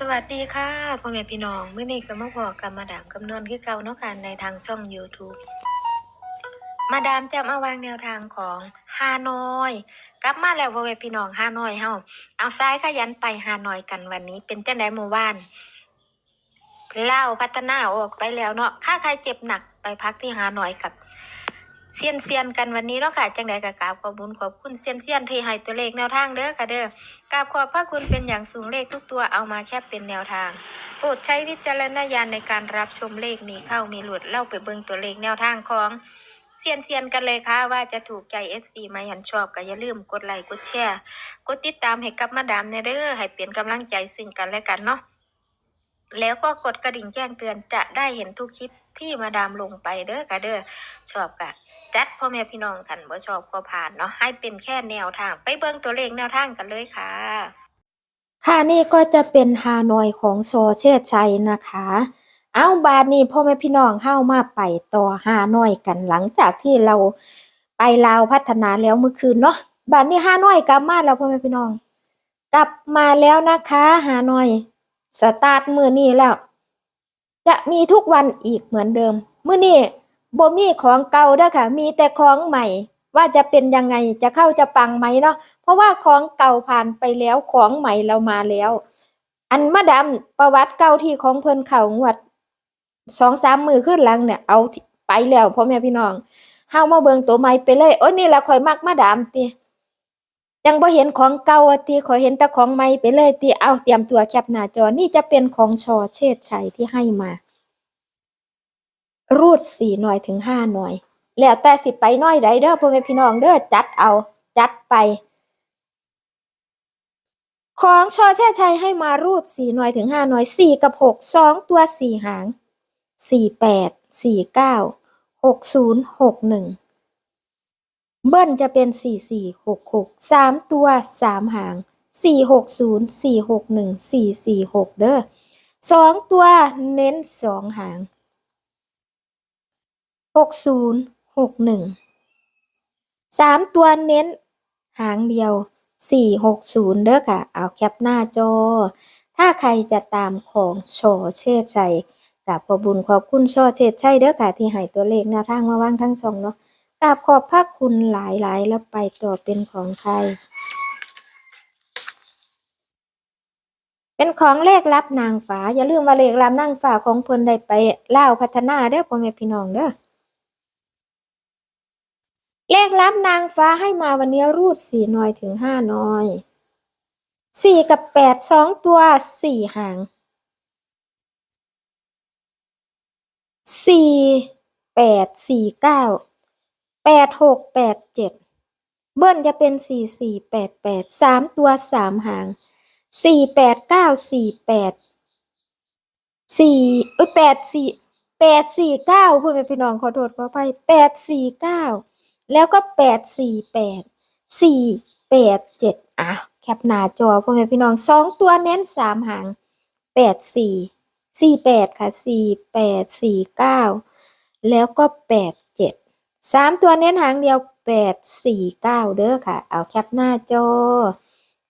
สวัสดีค่ะพ่อแม่พี่น้องเมื้อนี้ก็มาพอกับมาดามกำนวนคือเก่าเนาะค่ะในทางช่อง YouTube มาดามจะมาวางแนวทางของฮานอย กลับมาแล้วพ่อแม่พี่น้องฮานอยเฮาเอาซ้ายขยันไปฮานอยกันวันนี้ เป็นจังได๋เมื่อวานเล่าพัฒนาออกไปแล้วเนาะค่าใครเจ็บหนักไปพักที่ฮานอยกับ เซียนเซียนกันวันนี้เนาะค่ะจังไดก็กราบขอบคุญขอบคุณเซียนเซียนที่ให้ตัวเลขแนวทางเด้อค่ะเด้อกราบขอบพระคุณเป็นอย่างสูงเลขทุกตัวเอามาแค่เป็นแนวทางโปรดใช้วิจารณญาณในการรับชมเลขมีเข้ามีหลุดเล่าไปเบิ่งตัวเลขแนวทางของเซียนเซียนกันเลยค่ะว่าจะถูกใจ FC ไหมหันชอบก็อย่าลืมกดไลค์กดแชร์กดติดตามให้กับมาดามเนเด้อให้เป็นกำลังใจซึ่งกันและกันเนาะแล้วก็กดกระดิ่งแจ้งเตือนจะได้เห็นทุกคลิปที่มาดามลงไปเด้อค่ะเด้อชอบกะ จัดพ่อแม่พี่น้องกันบ่ชอบก็ผ่านเนาะให้เป็นแค่แนวทาง ไปเบิ่งตัวเลขแนวทางกันเลยค่ะ ค่ะนี่ก็จะเป็นฮานอยของโชเชชัยนะคะ เอาบาดนี้พ่อแม่พี่น้องเข้ามาไปต่อฮานอยกันหลังจากที่เราไปลาวพัฒนาแล้วเมื่อคืนเนาะบาดนี้ฮานอยกลับมาแล้วพ่อแม่พี่น้อง กลับมาแล้วนะคะฮานอยสตาร์ทมือนี้แล้ว จะมีทุกวันอีกเหมือนเดิม มือนี้ บ่มีของเก่าเด้อค่ะ มีแต่ของใหม่ ว่าจะเป็นยังไงจะเข้าจะปังไหมเนาะเพราะว่าของเก่าผ่านไปแล้วของใหม่เรามาแล้ว อันมาดามประวัติเก่าที่ของเพิ่นเข่างวดสองสามมือขึ้นหลังเนี่ยเอาไปแล้วพ่อแม่พี่น้องเฮามาเบิงตัวใหม่ไปเลยโอ้ยนี่ละข่อยมักมาดามติจังบ่เห็นของเก่าอะติข่อยเห็นแต่ของใหม่ไปเลยติเอาเตรียมตัวแคปหน้าจอนี่จะเป็นของชอเชษชัยที่ให้มา รูดสี่หน่อยถึงห้าหน่อยแล้วแต่สิไปน้อยใดเด้อพ่อแม่พี่น้องเด้อจัดเอาจัดไป ของชอแช่ชัยให้มารูดสี่หน่วยถึงห้าหน่วยสี่กับหกสองตัวสี่หางสี่แปดสี่เก้าหกศูนย์หกหนึ่งเบิ้ลจะเป็นสี่สี่หกหกสามตัวสามหางสี่หกศูนย์สี่หกหนึ่งสี่สี่หกเด้อสองตัวเน้นสองหาง หกศูนย์หกหนึ่งสามตัวเน้น หางเดียวสี่หกศูนย์เด้อค่ะ เอาแคปหน้าจอ ถ้าใครจะตามของโชเชษชัยกับขอบุญขอบคุณโชเชษชัยเด้อค่ะ ที่ให้ตัวเลขแนวทางมาว่างทั้งช่องเนาะกราบขอบพระคุณหลายๆ แล้วไปต่อเป็นของใคร เป็นของเลขลับนางฟ้า อย่าลืมว่าเลขลับนางฟ้าของเพิ่นได้ไปเล่าพัฒนาเด้อพ่อแม่พี่น้องเด้อ เลขลับนางฟ้าให้มาวันนี้รูดสี่หน่อยถึงห้าหน่อยสี่กับแปดสองตัวสี่หางสี่แปดสี่เก้าแปดหกแปดเจ็ดเบิ้ลจะเป็นสี่สี่แปดแปดสามตัวสามหางสี่แปดเก้าสี่แปดสี่เอ้ยแปดสี่แปดสี่เก้าพูดไปพี่น้องขอโทษขออภัยแปดสี่เก้า แล้วก็แปดสี่แปดสี่แปดเจ็ดอะแคปหน้าจอพ่อแม่พี่น้องสองตัวเน้นสามหางแปดสี่สี่แปดค่ะสี่แปดสี่เก้าแล้วก็แปดเจ็ดสามตัวเน้นหางเดียวแปดสี่เก้าเด้อค่ะ เอาแคปหน้าจอ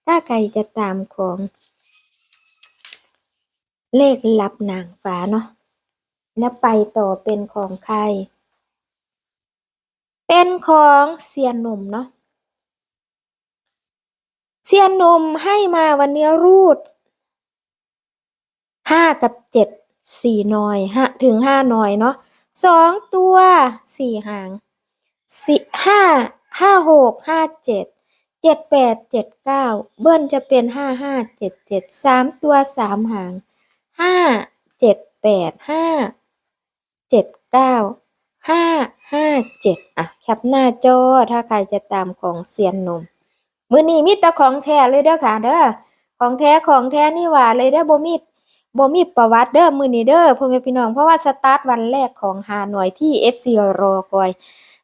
ถ้าใครจะตามของ เลขลับนางฟ้าเนาะแล้วไปต่อเป็นของใคร เป็นของเซียนหนุ่มเนาะเซียนหนุ่มให้มาวันนี้รูดห้ากับเจ็ดสี่หน่อยห้าถึงห้าหน่อยเนาะสองตัวสี่หางสี่ห้าห้าหกห้าเจ็ดเจ็ดแปดเจ็ดเก้าเบิ้ลจะเป็นห้าห้าเจ็ดเจ็ดสามตัวสามหางห้าเจ็ดแปดห้าเจ็ดเก้า ห้าห้าเจ็ดอะแคปหน้าจอถ้าใครจะตามของเซียนนมมือนี้มีแต่ของแท้เลยเด้อค่ะเด้อของแท้ของแท้นี่หว่าเลยเด้อบ่มีบ่มีประวัติเด้อมือนี้เด้อพ่อแม่พี่น้องเพราะว่าสตาร์ทวันแรกของฮาหนอยที่ FC รอคอย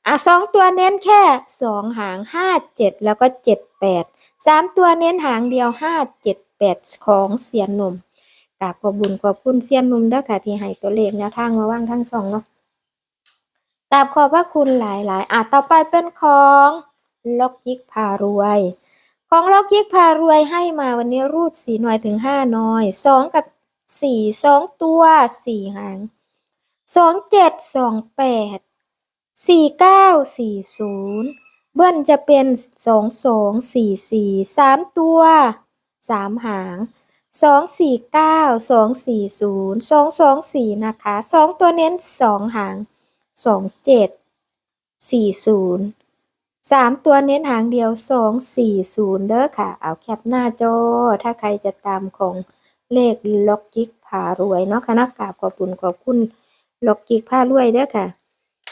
อะสองตัวเน้นแค่สองหางห้าเจ็ดแล้วก็เจ็ดแปดสามตัวเน้นหางเดียวห้าเจ็ดแปดของเซียนนมกราบขอบุญขอบคุณเซียนนมเด้อค่ะที่ให้ตัวเลขแนวทางมาว่างทั้งสองเนาะ กราบขอบพระคุณหลายๆ อะต่อไปเป็นของล็อกยิกพารวย ของล็อกยิกพารวยให้มาวันนี้รูดสี่หน่อยถึงห้าหน่อยสองกับสี่สองตัวสี่หางสองเจ็ดสองแปดสี่เก้าสี่ศูนย์เบิ้ลจะเป็นสองสองสี่สี่สามตัวสามหางสองสี่เก้าสองสี่ศูนย์สองสองสี่นะคะสองตัวเน้นสองหาง สองเจ็ดสี่ศูนย์สามตัวเน้นหางเดียวสองสี่ศูนย์เด้อค่ะ เอาแคปหน้าจอ ถ้าใครจะตามของเลขล็อกจิกพารวยเนาะค่ะนะกราบขอบคุณขอบคุณล็อกจิกพารวยเด้อค่ะ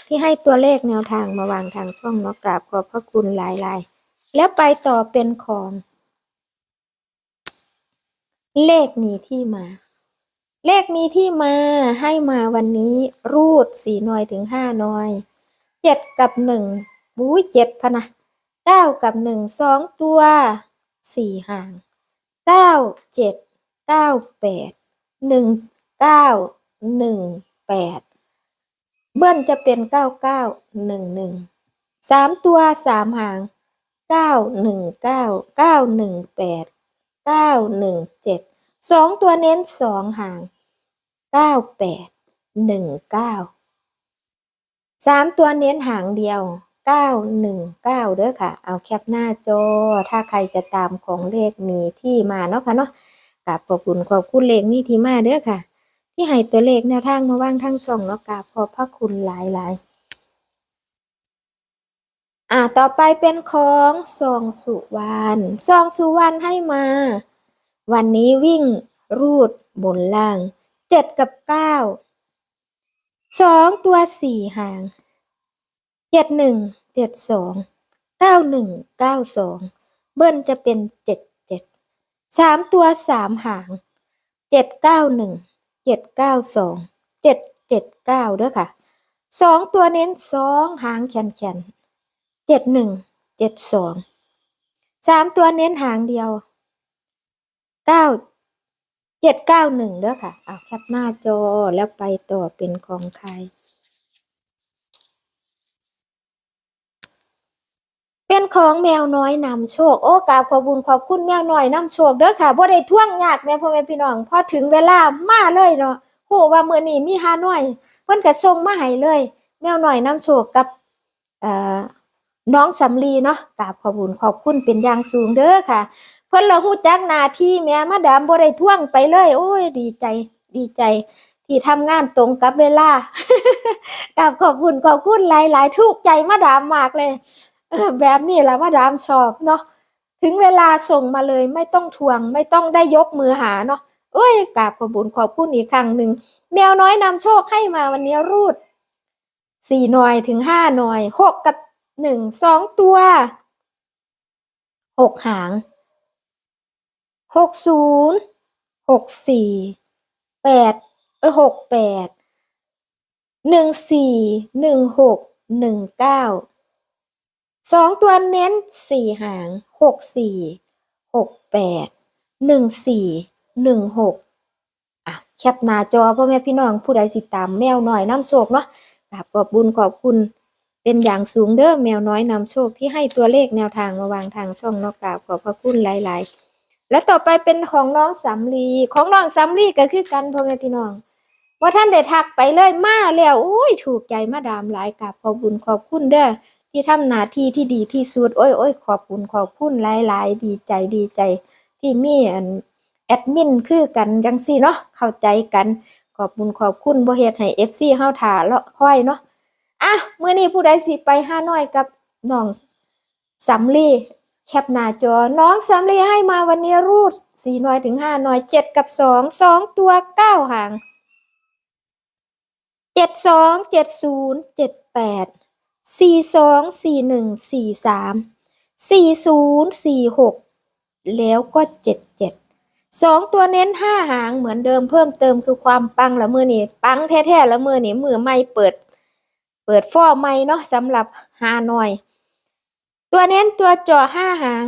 ที่ให้ตัวเลขแนวทางมาวางทางช่องเนาะกราบขอบพระคุณหลาย ๆ แล้วไปต่อเป็นของ เลขมีที่มา เลขมีที่มาให้มาวันนี้รูดสี่หน่วยถึงห้าหน่วยเจ็ดกับหนึ่งบู๊เจ็ดพะนะเก้ากับหนึ่งสองตัวสี่ห่างเก้าเจ็ดเก้าแปดหนึ่งเก้าหนึ่งแปดเบิ้ลจะเป็นเก้าเก้าหนึ่งหนึ่งสามตัวสามหางเก้าหนึ่งเก้าเก้าหนึ่งแปดเก้าหนึ่งเจ็ด สองตัวเน้นสองหางเก้าแปดหนึ่งเก้าสามตัวเน้นหางเดียวเก้าหนึ่งเก้าเด้อค่ะ เอาแคปหน้าจอ ถ้าใครจะตามของเลขมีที่มาเนาะค่ะเนาะกับขอบคุณขอบคุณเลขมีที่มาเด้อค่ะ ที่ให้ตัวเลขแนวทางมาว่างทั้งช่องเนาะกับขอบพระคุณหลายหลายอ่าต่อไปเป็นของซองสุวรรณซองสุวรรณให้มา วันนี้วิ่งรูดบนล่าง เจ็ดกับเก้าสองตัวสี่หางเจ็ดหนึ่งเจ็ดสองเก้าหนึ่งเก้าสองเบิ้ลจะเป็นเจ็ดเจ็ดสามตัวสามหางเจ็ดเก้าหนึ่งเจ็ดเก้าสองเจ็ดเจ็ดเก้าเด้อค่ะสองตัวเน้นสองหางแขนแขนเจ็ดหนึ่งเจ็ดสองสามตัวเน้นหางเดียว เก้าเจ็ดเก้าหนึ่งเด้อค่ะ เอาแคปหน้าจอแล้วไปต่อเป็นของใคร เป็นของแมวน้อยนำโชค โอ้กราบขอบุญขอบคุณแมวน้อยนำโชคเด้อค่ะบ่ได้ท่วงยากแม่พ่อแม่พี่น้อง พอถึงเวลามาเลยเนาะโหว่าเมื้อนี้มีฮาน้อยเพิ่นก็ส่งมาให้เลย แมวน้อยนำโชคกับเอ่อน้องสำลีเนาะกราบขอบุญขอบคุณเป็นอย่างสูงเด้อค่ะ เพิ่นละฮู้จักหน้าที่แม่มาดามบ่ได้ท่วงไปเลย โอ้ย ดีใจ ดีใจ ที่ทำงานตรงกับเวลากราบขอบคุณขอบคุณหลายๆทุกใจมาดามมากเลยแบบนี้ละมาดามชอบเนาะถึงเวลาส่งมาเลยไม่ต้องทวง ไม่ต้องได้ยกมือหาเนาะเอ้ยกราบขอบคุณขอบคุณอีกครั้งหนึ่งแมวน้อยนำโชคให้มาวันนี้รูดสี่หน่อยถึงห้าหน่อยหกกับหนึ่งสองตัวหกหาง หกศูนย์หกสี่แปดเออหกแปดหนึ่งสี่หนึ่งหกหนึ่งเก้าสองตัวเน้นสี่หางหกสี่หกแปดหนึ่งสี่หนึ่งหกอะแคปหน้าจอพ่อแม่พี่น้องผู้ใดสิตามแมวน้อยน้ำโชคเนาะกราบขอบบุญขอบคุณเป็นอย่างสูงเด้อแมวน้อยนำโชคที่ให้ตัวเลขแนวทางมาวางทางช่องเนอกกราบขอบพระคุณหลาย ๆ และต่อไปเป็นของน้องสำลีของน้องสำลีก็คือกันพ่อแม่พี่น้องว่าท่านได้ทักไปเลยมาแล้วโอ้ยถูกใจมาดามหลายกับขอบคุญขอบคุณเด้อที่ทำหน้าที่ที่ดีที่สุดโอ้ยโอ้ยขอบคุณขอบคุณหลาย ๆ ดีใจดีใจ ที่มีอันแอดมินคือกันจังซี่เนาะเข้าใจกัน ขอบคุณขอบคุณบ่เฮ็ดให้ FC เฮาท่าเลาะค่อยเนาะอะมื้อนี้ผู้ใดสิไปห้าน้อยกับน้องสำลี แคปหน้าจอน้องสำลีให้มาวันนี้รูดสี่หน่อยถึงห้าหน่อยเจ็ดกับสองสองตัวเก้าหางเจ็ดสองเจ็ดศูนย์เจ็ดแปดสี่สองสี่หนึ่งสี่สามสี่ศูนย์สี่หกแล้วก็เจ็ดเจ็ดสองตัวเน้นห้าหางเหมือนเดิมเพิ่มเติมคือความปังละมือนี่ปังแท้ๆละมือนี่มือไม่เปิด เปิดฟอไม่เนาะสำหรับฮานอย ตัวเน้นตัวจาะห้าหาง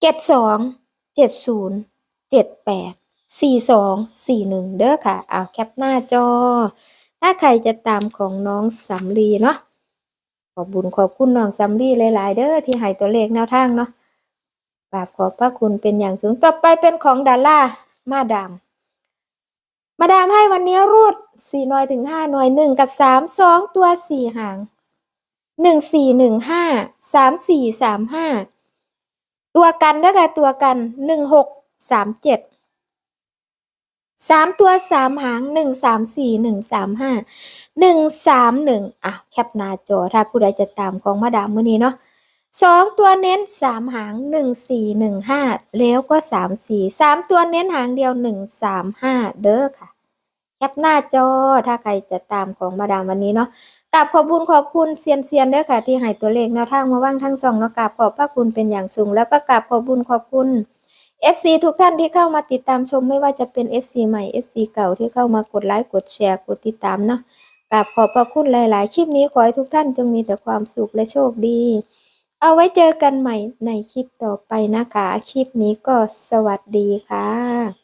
เจ็ดสองเจ็ดศูนย์เจ็ดแปดสี่สองสี่หนึ่งเด้อค่ะ เอาแคปหน้าจอ ถ้าใครจะตามของน้องสำลีเนาะขอบบุญขอบคุณน้องสำลีหลาย ๆ เด้อที่ให้ตัวเลขแนวทางเนาะกราบขอบพระคุณเป็นอย่างสูง ต่อไปเป็นของดาล่ามาดาม มาดามให้วันนี้รูดสี่หน่อยถึงห้าหน่อยหนึ่งกับสามสองตัวสี่หาง หนึ่งสี่หนึ่งห้าสามสี่สามห้าตัวกันเด้อค่ะตัวกันหนึ่งหกสามเจ็ดสามตัวสามหางหนึ่งสามสี่หนึ่งสามห้าหนึ่งสามหนึ่งอะ แคปหน้าจอถ้าผู้ใดจะตามของมาดามมื้อนี้เนาะสองตัวเน้นสามหางหนึ่งสี่หนึ่งห้าแล้วก็สามสี่สามตัวเน้นหางเดียวหนึ่งสามห้าเด้อค่ะ แคปหน้าจอถ้าใครจะตามของมาดามวันนี้เนาะ กราบขอบคุณขอบคุณเซียนเซียนด้อค่ะที่ให้ตัวเลขแนวทางมาว่างทั้งสองเนาะกราบขอบพระคุณเป็นอย่างสูง แล้วก็กราบขอบคุณขอบคุณ FC ทุกท่านที่เข้ามาติดตามชมไม่ว่าจะเป็น FC ใหม่ FC เก่าที่เข้ามากดไลค์กดแชร์กดติดตามเนาะกราบขอบพระคุณหลาย ๆ คลิปนี้ขอให้ทุกท่านจงมีแต่ความสุขและโชคดี เอาไว้เจอกันใหม่ในคลิปต่อไปนะคะ คลิปนี้ก็สวัสดีค่ะ